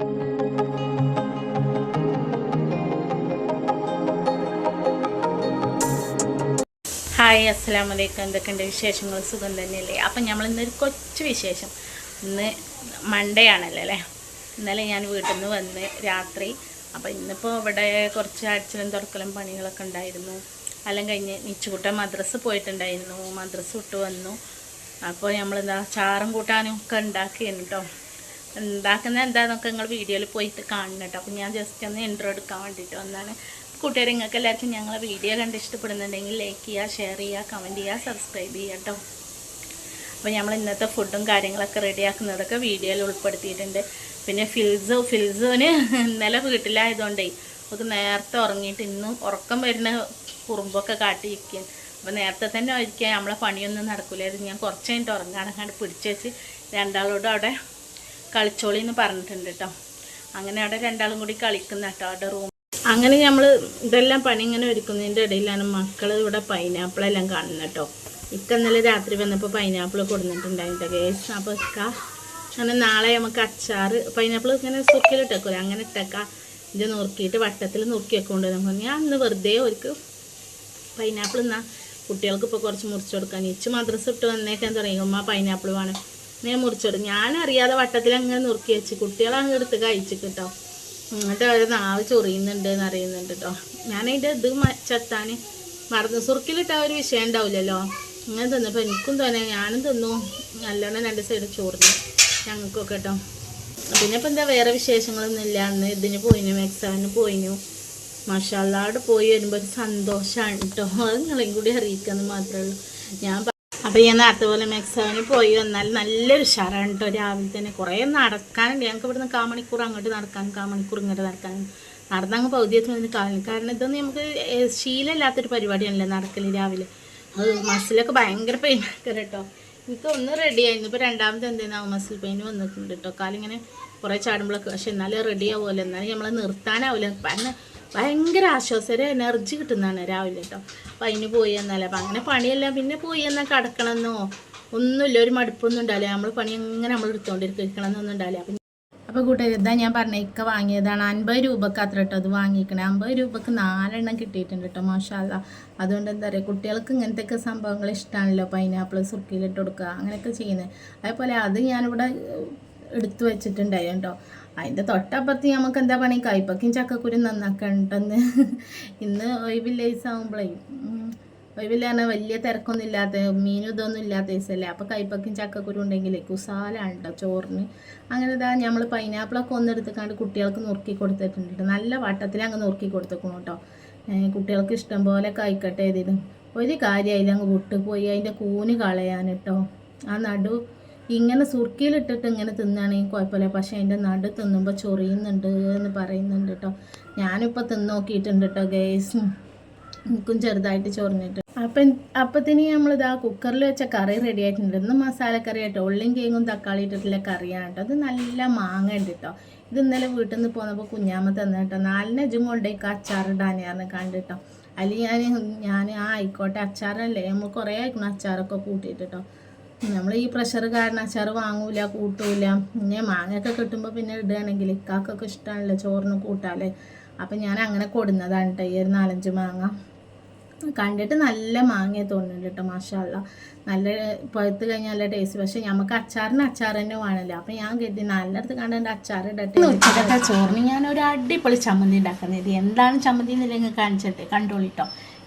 Hi അസ്സാം വലൈക്കും എന്തൊക്കെയുണ്ട് വിശേഷങ്ങൾ? സുഖം തന്നെയല്ലേ? അപ്പം നമ്മൾ ഇന്നൊരു കൊച്ചു വിശേഷം. ഇന്ന് മൺഡേ ആണല്ലോ അല്ലേ? ഇന്നലെ ഞാൻ വീട്ടിൽ നിന്ന് വന്ന് രാത്രി. അപ്പോൾ ഇന്നിപ്പോൾ ഇവിടെ കുറച്ച് അടിച്ചിലും തുറക്കലും പണികളൊക്കെ ഉണ്ടായിരുന്നു. എല്ലാം കഴിഞ്ഞ് നിച്ചുകൂട്ടൻ മദ്രസ് പോയിട്ടുണ്ടായിരുന്നു. മദ്രസ് വിട്ട് വന്നു. അപ്പോൾ നമ്മളെന്താ ചാറും കൂട്ടാനും ഒക്കെ ഉണ്ടാക്കിയിരുന്നു കേട്ടോ ഉണ്ടാക്കുന്നത് എന്താണെന്നൊക്കെ നിങ്ങൾ വീഡിയോയിൽ പോയിട്ട് കാണണം കേട്ടോ. അപ്പോൾ ഞാൻ ജസ്റ്റ് ഒന്ന് ഇൻട്രോ എടുക്കാൻ വേണ്ടിയിട്ട് വന്നാണ്. കൂട്ടുകാർ നിങ്ങൾക്ക് എല്ലാവർക്കും ഞങ്ങളെ വീഡിയോ കണ്ട് ഇഷ്ടപ്പെടുന്നുണ്ടെങ്കിൽ ലൈക്ക് ചെയ്യുക ഷെയർ ചെയ്യുക കമന്റ് ചെയ്യുക സബ്സ്ക്രൈബ് ചെയ്യുക കേട്ടോ. അപ്പോൾ നമ്മൾ ഇന്നത്തെ ഫുഡും കാര്യങ്ങളൊക്കെ റെഡിയാക്കുന്നതൊക്കെ വീഡിയോയിൽ ഉൾപ്പെടുത്തിയിട്ടുണ്ട്. പിന്നെ ഫിൽസോ ഫിൽസുവിന് ഇന്നലെ വീട്ടിലായതുകൊണ്ടേ നമുക്ക് നേരത്തെ ഉറങ്ങിയിട്ട് ഇന്നും ഉറക്കം വരുന്ന കുറുമ്പൊക്കെ കാട്ടിയിരിക്കും അപ്പോൾ നേരത്തെ തന്നെ ഒരിക്കൽ നമ്മളെ പണിയൊന്നും നടക്കില്ലായിരുന്നു ഞാൻ കുറച്ച് കഴിഞ്ഞിട്ട് ഉറങ്ങാനങ്ങാണ്ട് പിടിച്ച് വെച്ച് രണ്ടാളോടും അവിടെ കളിച്ചോളി എന്ന് പറഞ്ഞിട്ടുണ്ട് കേട്ടോ അങ്ങനെ അവിടെ രണ്ടാളും കൂടി കളിക്കുന്ന കേട്ടോ അവിടെ റൂം അങ്ങനെ നമ്മൾ ഇതെല്ലാം പണി ഇങ്ങനെ ഒരുക്കുന്നതിന്റെ ഇടയിലാണ് മക്കൾ ഇവിടെ പൈനാപ്പിൾ എല്ലാം കാണുന്നത് കേട്ടോ ഇക്ക ഇന്നലെ രാത്രി വന്നപ്പോൾ പൈനാപ്പിൾ കൊടുത്തിട്ടുണ്ടായിട്ട് കേസ് അപ്പോൾ ഇക്ക അങ്ങനെ നാളെ നമുക്ക് അച്ചാർ പൈനാപ്പിൾ ഇങ്ങനെ സുക്കിലിട്ടേക്കൂല അങ്ങനെ ഇട്ടേക്കാം. ഇത് നുറുക്കിയിട്ട് വട്ടത്തിൽ നുറുക്കി വെക്കൊണ്ട് നമ്മൾ ഞാൻ ഇന്ന് വെറുതെ ഒരുക്ക് പൈനാപ്പിൾ എന്നാൽ കുട്ടികൾക്ക് ഇപ്പോൾ കുറച്ച് മുറിച്ച് കൊടുക്കാൻ. ഇച്ച് മദ്രസ ഇട്ട് വന്നേക്കാൻ തുടങ്ങി ഉമ്മ പൈനാപ്പിൾ വേണം. ഞാൻ മുറിച്ചിടും ഞാൻ അറിയാതെ വട്ടത്തിൽ അങ്ങനെ നുറുക്കി വെച്ച് കുട്ടികളങ്ങ് എടുത്ത് കഴിച്ചു കേട്ടോ എന്നിട്ട് അവർ നാവ് ചൊറിയുന്നുണ്ട് എന്ന് അറിയുന്നുണ്ട് കേട്ടോ ഞാനതിന്റെ ഇത് ചത്താൻ മറന്ന്. സുറുക്കിലിട്ട ഒരു വിഷയം ഉണ്ടാവില്ലല്ലോ. ഇങ്ങനെ തിന്നപ്പോൾ എനിക്കും തന്നെ ഞാനും തിന്നു. നല്ലോണം രണ്ട് സൈഡ് ചോറിന് ഞങ്ങൾക്കൊക്കെ കേട്ടോ പിന്നെ ഇപ്പം എന്താ വേറെ വിശേഷങ്ങളൊന്നും ഇല്ല. അന്ന് ഇതിന് പോയിനു എക്സാമിന് പോയിനു. മഷാലാട് പോയി വരുമ്പോൾ ഒരു സന്തോഷമാണ് കേട്ടോ അത് നിങ്ങളെയും കൂടി അറിയിക്കാന്ന് മാത്രമേ ഉള്ളൂ. ഞാൻ അപ്പോൾ ഞാൻ നേരത്തെ പോലെ മെക്സാവിന് പോയി വന്നാൽ നല്ലൊരു ഉഷാറാണ് കേട്ടോ രാവിലെ തന്നെ കുറേ നടക്കാനുണ്ട് ഞങ്ങൾക്ക് ഇവിടുന്ന് കാമണിക്കൂർ അങ്ങോട്ട് നടക്കാൻ കാമണിക്കൂർ ഇങ്ങോട്ട് നടക്കാൻ. നടന്നങ്ങ് പകുതി എത്തുന്നതിന് കാണും കാരണം ഇതൊന്നും നമുക്ക് ശീലമില്ലാത്തൊരു പരിപാടിയാണല്ലോ നടക്കൽ രാവിലെ. അത് മസിലൊക്കെ ഭയങ്കര പെയിൻ കേട്ടോ എനിക്ക് ഒന്ന് റെഡി ആയിരുന്നു. ഇപ്പോൾ രണ്ടാമത്തെ എന്തെങ്കിലും മസിൽ പെയിൻ വന്നിട്ടുണ്ട് കേട്ടോ കാലിങ്ങനെ കുറേ ചാടുമ്പോഴൊക്കെ. പക്ഷെ എന്നാലും റെഡി ആവുമല്ലോ. എന്നാലും നമ്മളെ നിർത്താനാവില്ല കാരണം ഭയങ്കര ആശ്വാസം. എനർജി കിട്ടുന്നതാണ് രാവിലെ കേട്ടോ അപ്പം അതിന് പോയി എന്നല്ല അപ്പം അങ്ങനെ പണിയല്ല. പിന്നെ പോയി എന്നാൽ കിടക്കണമെന്നോ ഒന്നുമില്ല. ഒരു മടുപ്പൊന്നും ഉണ്ടാവില്ല. നമ്മൾ പണി എങ്ങനെ നമ്മൾ എടുത്തുകൊണ്ടിരിക്കണം എന്നൊന്നും ഉണ്ടാവില്ല. അപ്പം അപ്പോൾ കൂട്ടുകാർ ഇതാ ഞാൻ പറഞ്ഞ ഇക്ക വാങ്ങിയതാണ്. അൻപത് രൂപക്ക് അത്ര കേട്ടോ അത് വാങ്ങിക്കണേ. അമ്പത് രൂപക്ക് നാലെണ്ണം കിട്ടിയിട്ടുണ്ട് കേട്ടോ മാഷാല്ല അതുകൊണ്ട് എന്താ പറയുക കുട്ടികൾക്ക് ഇങ്ങനത്തെയൊക്കെ സംഭവങ്ങൾ ഇഷ്ടമാണല്ലോ പൈനാപ്പിൾ സുർക്കിയിലിട്ട് കൊടുക്കുക അങ്ങനെയൊക്കെ ചെയ്യുന്നത് അതേപോലെ അത് ഞാനിവിടെ എടുത്തു വെച്ചിട്ടുണ്ടായി കേട്ടോ അതിന്റെ തൊട്ടപ്പുറത്ത് നമുക്ക് എന്താ പണി? കൈപ്പക്കും ചക്കക്കുരും നന്നാക്കണ്ടെന്ന്. ഇന്ന് ഒഴിവില്ലേസ് ആകുമ്പോഴേ ഒഴിവില്ല വലിയ തിരക്കൊന്നും ഇല്ലാത്ത മീനും ഇതൊന്നും ഇല്ലാത്ത ദിവസമല്ലേ അപ്പോൾ കൈപ്പക്കും ചക്കക്കുരു ഉണ്ടെങ്കിൽ കുസാലാണ് കേട്ടോ ചോറിന്? അങ്ങനെ ഇതാ നമ്മൾ പൈനാപ്പിളൊക്കെ ഒന്നെടുത്തുകൊണ്ട് കുട്ടികൾക്ക് നുറുക്കി കൊടുത്തിട്ടുണ്ട്. നല്ല വട്ടത്തിൽ അങ്ങ് നുറുക്കി കൊടുത്തേക്കണം കേട്ടോ കുട്ടികൾക്ക് ഇഷ്ടം പോലെ കഴിക്കട്ടെ ഇതിലും ഒരു കാര്യമായില്ല അങ്ങ് വിട്ടുപോയി. അതിന്റെ കൂന് കളയാൻ കേട്ടോ ആ നടു ഇങ്ങനെ സുർക്കിയിലിട്ടിട്ട് ഇങ്ങനെ തിന്നുകയാണെങ്കിൽ കുഴപ്പമില്ല. പക്ഷേ അതിന്റെ നടു തിന്നുമ്പോൾ ചൊറിയുന്നുണ്ട് എന്ന് പറയുന്നുണ്ട് കേട്ടോ ഞാനിപ്പോൾ തിന്ന് നോക്കിയിട്ടുണ്ട് കേട്ടോ ഗേസ് എനിക്കും ചെറുതായിട്ട് ചൊറിഞ്ഞിട്ട്. അപ്പം അപ്പത്തിന് ആ കുക്കറിൽ വെച്ച കറി റെഡി ആയിട്ടുണ്ട്. ഇന്ന് മസാലക്കറി കേട്ടോ ഉള്ളിയും കേങ്ങും തക്കാളി ഇട്ടിട്ടുള്ള കറിയാണ് കേട്ടോ അത് നല്ല മാങ്ങ ഉണ്ട് കേട്ടോ ഇത് ഇന്നലെ വീട്ടിൽ നിന്ന് പോന്നപ്പോൾ കുഞ്ഞാമ്മ തന്നെ കേട്ടോ നാലിനെ അജും കൊണ്ടേക്ക് അച്ചാറിടാനായിരുന്നു കണ്ടിട്ടോ അല്ലെങ്കിൽ ഞാൻ ഞാൻ ആ ആയിക്കോട്ടെ. അച്ചാറല്ലേ. നമ്മൾ കുറേ ആയിക്കണം അച്ചാറൊക്കെ കൂട്ടിയിട്ട് കേട്ടോ നമ്മൾ ഈ പ്രഷർ കാരണം അച്ചാർ വാങ്ങൂല കൂട്ടൂല. പിന്നെ മാങ്ങയൊക്കെ കിട്ടുമ്പോൾ പിന്നെ ഇടുകയാണെങ്കിൽ ഇക്കാക്കൊക്കെ ഇഷ്ടമാണല്ലോ ചോറിന് കൂട്ടാല്ലേ അപ്പം ഞാൻ അങ്ങനെ കൊടുന്നതാണ് കേട്ടോ ഈ ഒരു നാലഞ്ച് മാങ്ങ. കണ്ടിട്ട് നല്ല മാങ്ങയെ തോന്നുന്നുണ്ട് കേട്ടോ മാഷാല്ല നല്ല പഴുത്ത് കഴിഞ്ഞാൽ നല്ല ടേസ്റ്റ് പക്ഷെ നമുക്ക് അച്ചാറിന് അച്ചാർ തന്നെ വേണമല്ലോ അപ്പം ഞാൻ കരുതി നല്ലടത്ത് കണ്ട് അച്ചാർ ഇടട്ടെ ചോറിന് ഞാൻ ഒരു അടിപൊളി ചമ്മന്തി ഉണ്ടാക്കുന്നത്. എന്താണ് ചമ്മന്തി എന്നില്ലെങ്കിൽ കാണിച്ചിട്ടെ. കണ്ടോളിട്ടോ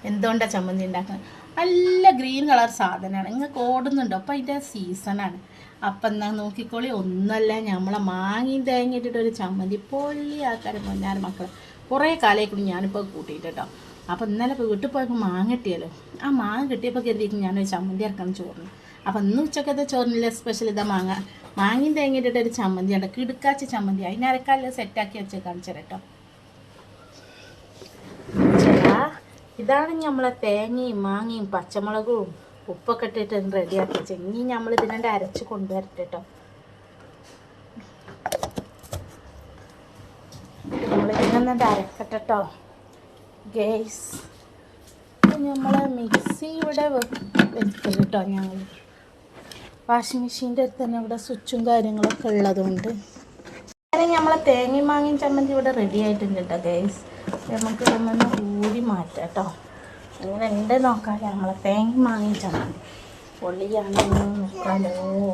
എന്തുകൊണ്ടാണ് ചമ്മന്തി ഉണ്ടാക്കുന്നത്? നല്ല ഗ്രീൻ കളർ സാധനമാണ്. നിങ്ങൾക്ക് ഓടുന്നുണ്ടോ? അപ്പം അതിന്റെ സീസണാണ് അപ്പം എന്നാൽ നോക്കിക്കോളി. ഒന്നല്ല നമ്മളെ മാങ്ങയും തേങ്ങ ഇട്ടിട്ട് ഒരു ചമ്മന്തി പൊള്ളി ആൾക്കാർ പൊന്നാറ് മക്കൾ കുറേ കാലമായിക്കൂടി ഞാനിപ്പോൾ കൂട്ടിയിട്ട് കേട്ടോ അപ്പം ഇന്നലെ ഇപ്പോൾ വീട്ടിൽ പോയപ്പോൾ മാങ്ങ കിട്ടിയല്ലോ. ആ മാങ്ങ കിട്ടിയപ്പോൾ കരുതിയിട്ട് ഞാനൊരു ചമ്മന്തി ഇറക്കണം ചോറിന് അപ്പം ഇന്ന് ഉച്ചക്കത്തെ ചോറിനില്ല സ്പെഷ്യൽ ഇതാ മാങ്ങ. മാങ്ങയും തേങ്ങ ഇട്ടിട്ട് ഒരു ചമ്മന്തി ഉണ്ട് കിടുക്കാച്ച ചമ്മന്തി. അതിനരക്കാല്ല സെറ്റാക്കി വെച്ച് കാണിച്ചു കേട്ടോ ചേട്ടാ, ഇതാണ് നമ്മളെ തേങ്ങയും മാങ്ങയും പച്ചമുളകും ഉപ്പൊക്കെ ഇട്ടിട്ട് റെഡിയാക്കി വെച്ചത് ഇനി നമ്മൾ ഇതിനെ അരച്ച് കൊണ്ടുവരട്ടെ കേട്ടോ നമ്മൾ ഇതിനൊന്നും അരക്കട്ടെ കേട്ടോ ഗേസ് നമ്മളെ മിക്സി ഇവിടെ വെക്കൽ കേട്ടോ ഞങ്ങൾ വാഷിംഗ് മെഷീന്റെ അടുത്ത് തന്നെ ഇവിടെ സ്വിച്ചും കാര്യങ്ങളൊക്കെ ഉള്ളതുകൊണ്ട്. അങ്ങനെ നമ്മളെ തേങ്ങയും മാങ്ങയും ചമ്മന്തി ഇവിടെ റെഡി ആയിട്ടുണ്ട് കേട്ടോ ഗൈസ് നമുക്ക് ഇതൊന്ന് ഊരി മാറ്റാം കേട്ടോ. അങ്ങനെ ഉണ്ട് നോക്കാം നമ്മളെ തേങ്ങ ചമ്മന്തി പൊള്ളിയാണെന്ന് നോക്കാമോ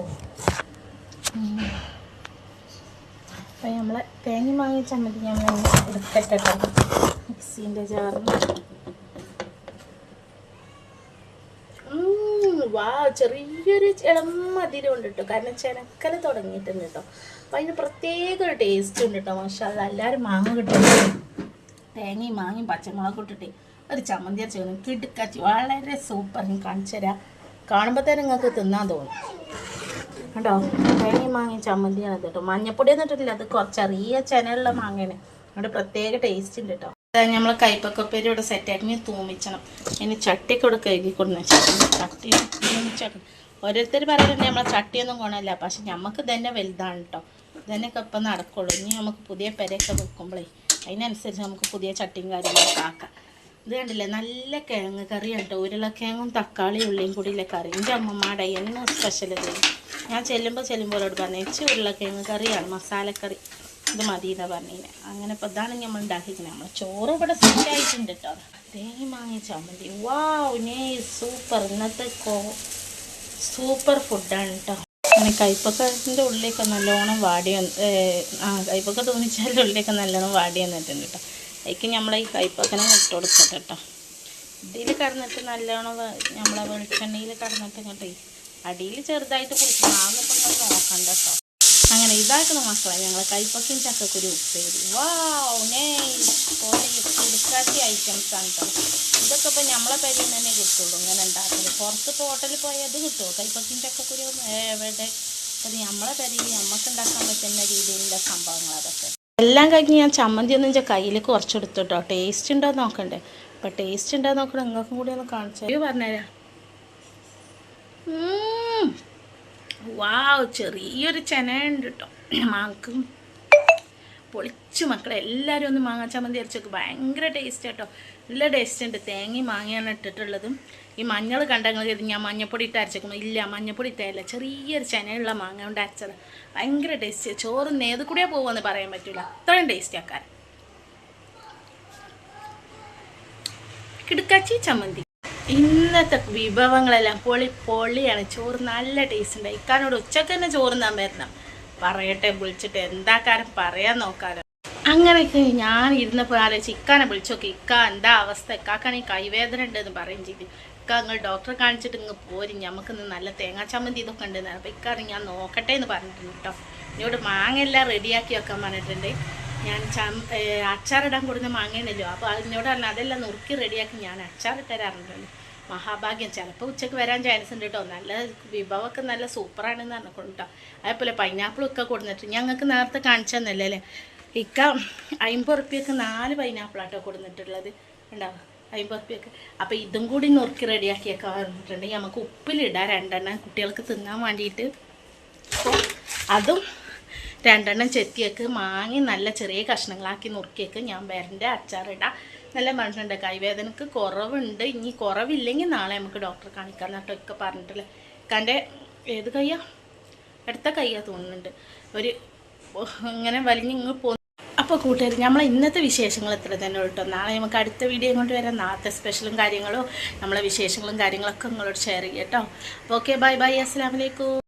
അപ്പം നമ്മളെ തേങ്ങ വാങ്ങിച്ചാൽ മതി നമ്മൾ എടുക്കട്ടെ കേട്ടോ. മിക്സീന്റെ ജാറിൽ. വാ ചെറിയൊരു ഇളം മധുരം ഉണ്ട് കേട്ടോ. കാരണം ചെനക്കൽ തുടങ്ങിയിട്ടുണ്ട് കേട്ടോ. അപ്പം അതിന് പ്രത്യേക ഒരു ടേസ്റ്റ് ഉണ്ട് കേട്ടോ. മാഷാല്ല എല്ലാവരും മാങ്ങ കിട്ടും തേങ്ങയും മാങ്ങയും പച്ചമുളകും ഇട്ടിട്ട് ഒരു ചമ്മന്തി അരച്ചു കിടുക്കാച്ചി. വളരെ സൂപ്പർ കാണിച്ചു തരാം കാണുമ്പോൾ തന്നെ നിങ്ങൾക്ക് തിന്നാൻ തോന്നും. കേട്ടോ തേങ്ങയും മാങ്ങയും ചമ്മന്തിയാണ് കേട്ടോ. മഞ്ഞപ്പൊടി എന്നിട്ടില്ല അത് കുറച്ച് ചെറിയ ചെനയുള്ള മാങ്ങയാണ്. അവിടെ പ്രത്യേക ടേസ്റ്റ് ഉണ്ട് കേട്ടോ. നമ്മൾ കൈപ്പക്കപ്പേര് ഇവിടെ സെറ്റാക്കി തൂമിച്ചണം. ഇനി ചട്ടിക്ക് ഇവിടെ കഴുകി കൊടുന്ന് ചട്ടി തൂമിച്ചേക്കണം ഓരോരുത്തർ പറയുന്നുണ്ട് നമ്മളെ ചട്ടിയൊന്നും ഗുണമില്ല. പക്ഷെ നമുക്ക് തന്നെ വലുതാണ് കേട്ടോ. ഇതന്നെയൊക്കെ ഇപ്പം നടക്കുള്ളൂ. ഇനി നമുക്ക് പുതിയ പെരയൊക്കെ വെക്കുമ്പോഴേ അതിനനുസരിച്ച് നമുക്ക് പുതിയ ചട്ടിയും കാര്യങ്ങളൊക്കെ ആക്കാം. ഇത് കണ്ടില്ലേ? നല്ല കിഴങ്ങ് കറിയാണ് കേട്ടോ ഉരുളക്കിഴങ്ങും തക്കാളി ഉള്ളിയും കൂടിയിലെ കറി. എന്റെ അമ്മമ്മയുടെ എന്നും സ്പെഷ്യൽ ഇത്. ഞാൻ ചെല്ലുമ്പോൾ അവരോട് പറഞ്ഞു ചേച്ചി ഉരുളക്കിഴങ്ങ് കറിയാണ് മസാലക്കറി. ഇത് മതി എന്നാ പറഞ്ഞിങ്ങനെ അങ്ങനെ ഇപ്പോൾ ഇതാണ് നമ്മൾ ഉണ്ടാക്കിക്കുന്നത് നമ്മൾ ചോറ് ഇവിടെ സെറ്റായിട്ടുണ്ട് കേട്ടോ തേങ്ങ മാങ്ങ ചമ്മന്തി. വാ നേ സൂപ്പർ ഇന്നത്തെ സൂപ്പർ ഫുഡാണ് കേട്ടോ അങ്ങനെ കൈപ്പക്കന്റെ ഉള്ളിലൊക്കെ നല്ലോണം വാടി ആ കൈപ്പക്ക തോന്നിച്ചാൽ ഉള്ളിലേക്ക് നല്ലോണം വാടി വന്നിട്ടുണ്ട് കേട്ടോ. അതിക്ക് നമ്മളെ ഈ കൈപ്പക്കനെ ഇട്ട് കൊടുക്കട്ടെ കേട്ടോ. ഇതിൽ കടന്നിട്ട് നല്ലോണം നമ്മളെ വെളിച്ചെണ്ണയിൽ കടന്നിട്ട് കേട്ടോ അടിയിൽ ചെറുതായിട്ട് കുടിക്കണം നിങ്ങൾ നോക്കണ്ട കേട്ടോ. അങ്ങനെ ഇതാക്കണം മക്കളെ ഞങ്ങൾ കൈപ്പക്കയും ചക്കക്കുരു ഉപ്പേരി. വാവ് നൈസ് ഐറ്റംസ് ആണ് കേട്ടോ ഇതൊക്കെ ഇപ്പം നമ്മളെ പരിയിൽ തന്നെ കിട്ടുള്ളൂ. ഇങ്ങനെ ഉണ്ടാക്കുന്നത് പുറത്ത് ഇപ്പോൾ ഹോട്ടലിൽ പോയാൽ അത് കിട്ടുമോ കൈപ്പക്കയും ചക്കക്കുരു എവിടെ? അത് നമ്മളെ പരിയിൽ നമുക്ക് ഉണ്ടാക്കാൻ പറ്റുന്ന രീതിയിലുള്ള സംഭവങ്ങൾ അതൊക്കെ എല്ലാം കഴിഞ്ഞ് ഞാൻ ചമ്മന്തി ഒന്നും എന്റെ കയ്യിൽ കുറച്ചെടുത്തു കേട്ടോ ടേസ്റ്റ് ഉണ്ടോ നോക്കണ്ടേ. അപ്പം ടേസ്റ്റ് ഉണ്ടോ നോക്കണം. നിങ്ങൾക്കും കൂടി ഒന്ന് കാണിച്ചു പറഞ്ഞുതരാം. വാവ് ചെറിയൊരു ഉണ്ട് കേട്ടോ മാങ്ങക്ക് പൊളിച്ചു മക്കളെ എല്ലാവരും ഒന്ന് മാങ്ങാ ചമ്മന്തി അരച്ചൊക്കെ ഭയങ്കര ടേസ്റ്റ് കേട്ടോ നല്ല ടേസ്റ്റ് ഉണ്ട്. തേങ്ങയും മാങ്ങയാണ് ഇട്ടിട്ടുള്ളതും. ഈ മഞ്ഞൾ കണ്ടങ്ങൾ ഇത് ഞാൻ മഞ്ഞപ്പൊടി ഇട്ട് അരച്ചേക്കുന്നു ഇല്ല മഞ്ഞപ്പൊടി ഇട്ടല്ല. ചെറിയൊരു ചെനയുള്ള മാങ്ങ കൊണ്ട് അരച്ചത്. ഭയങ്കര ടേസ്റ്റ് ചോറ് നേത് കൂടിയാ പോകുമെന്ന് പറയാൻ പറ്റില്ല അത്രയും ടേസ്റ്റ് ആക്കാൻ കിടുക്കാച്ചി ചമ്മന്തി. ഇന്നത്തെ വിഭവങ്ങളെല്ലാം പൊളി പൊളിയാണ്. ചോറ് നല്ല ടേസ്റ്റ് ഉണ്ട്. ഇക്കാനോട് ഉച്ചയ്ക്ക് തന്നെ ചോറ് നാൻ വരണം. പറയട്ടെ വിളിച്ചിട്ട് എന്താ കാര്യം പറയാൻ നോക്കാലോ. അങ്ങനെയൊക്കെ ഞാൻ ഇരുന്നപ്പോൾ ആലോചിച്ച് ഇക്കാനെ വിളിച്ചു നോക്കി. ഇക്ക എന്താ അവസ്ഥ? ഇക്കാക്കാണെങ്കിൽ കൈവേദന ഉണ്ടെന്ന് പറയും ചെയ്തു. ഇക്ക നിങ്ങൾ ഡോക്ടറെ കാണിച്ചിട്ട് ഇങ്ങ് പോരും. നമുക്ക് നല്ല തേങ്ങാ ചമ്മന്തി ഇതൊക്കെ ഉണ്ടെന്ന് അപ്പോൾ ഇക്കാണ് ഞാൻ നോക്കട്ടെ എന്ന് പറഞ്ഞിട്ടുണ്ട് കേട്ടോ. ഇനിയോട് മാങ്ങ എല്ലാം റെഡിയാക്കി വെക്കാൻ പറഞ്ഞിട്ടുണ്ട്. ഞാൻ അച്ചാറിടാൻ കൊടുക്കുന്ന മാങ്ങയാണല്ലോ അപ്പോൾ അതിനോട് പറഞ്ഞ അതെല്ലാം നുറുക്കി റെഡിയാക്കി. ഞാൻ അച്ചാറിട്ട് തരാറുണ്ടല്ലോ മഹാഭാഗ്യം. ചിലപ്പോൾ ഉച്ചയ്ക്ക് വരാൻ ചാൻസ് ഉണ്ട് കേട്ടോ നല്ല വിഭവമൊക്കെ നല്ല സൂപ്പറാണെന്ന് പറഞ്ഞിട്ടുണ്ട് കേട്ടോ അതേപോലെ പൈനാപ്പിളും ഒക്കെ കൊടുത്തിട്ട് ഞങ്ങൾക്ക് നേരത്തെ കാണിച്ചു തന്നല്ലേ അല്ലേ? ഇക്ക അമ്പത് റുപ്യക്ക് നാല് പൈനാപ്പിളാട്ടോ കൊടുത്തിട്ടുള്ളത് ഉണ്ടാവും അമ്പത് റുപ്യക്ക് അപ്പോൾ ഇതും കൂടി നുറുക്കി റെഡിയാക്കിയൊക്കെ പറഞ്ഞിട്ടുണ്ടെങ്കിൽ നമുക്ക് ഉപ്പിലിടാം രണ്ടെണ്ണം കുട്ടികൾക്ക് തിന്നാൻ വേണ്ടിയിട്ട്. അപ്പോൾ അതും രണ്ടെണ്ണം ചെത്തിയൊക്കെ. മാങ്ങി നല്ല ചെറിയ കഷ്ണങ്ങളാക്കി നുറുക്കിയൊക്കെ. ഞാൻ വരന്റെ അച്ചാറിടാം. നല്ല പറഞ്ഞിട്ടുണ്ട് കൈവേദനക്ക് കുറവുണ്ട്. ഇനി കുറവില്ലെങ്കിൽ നാളെ നമുക്ക് ഡോക്ടറെ കാണിക്കാം കേട്ടോ ഒക്കെ പറഞ്ഞിട്ടില്ലേ കന്റെ ഏത് കയ്യാ? അടുത്ത കയ്യാ തോന്നുന്നുണ്ട്. ഒരു ഇങ്ങനെ വലിഞ്ഞിങ്ങ് പോ അപ്പോൾ കൂട്ടുകാർ നമ്മൾ ഇന്നത്തെ വിശേഷങ്ങൾ എത്ര തന്നെ കേട്ടോ നാളെ നമുക്ക് അടുത്ത വീഡിയോ കൊണ്ട് വരാം. നാളത്തെ സ്പെഷ്യലും കാര്യങ്ങളും നമ്മളെ വിശേഷങ്ങളും കാര്യങ്ങളൊക്കെ നിങ്ങളോട് ഷെയർ ചെയ്യാം കേട്ടോ ഓക്കെ ബൈ ബൈ അസ്സാം വലൈക്കും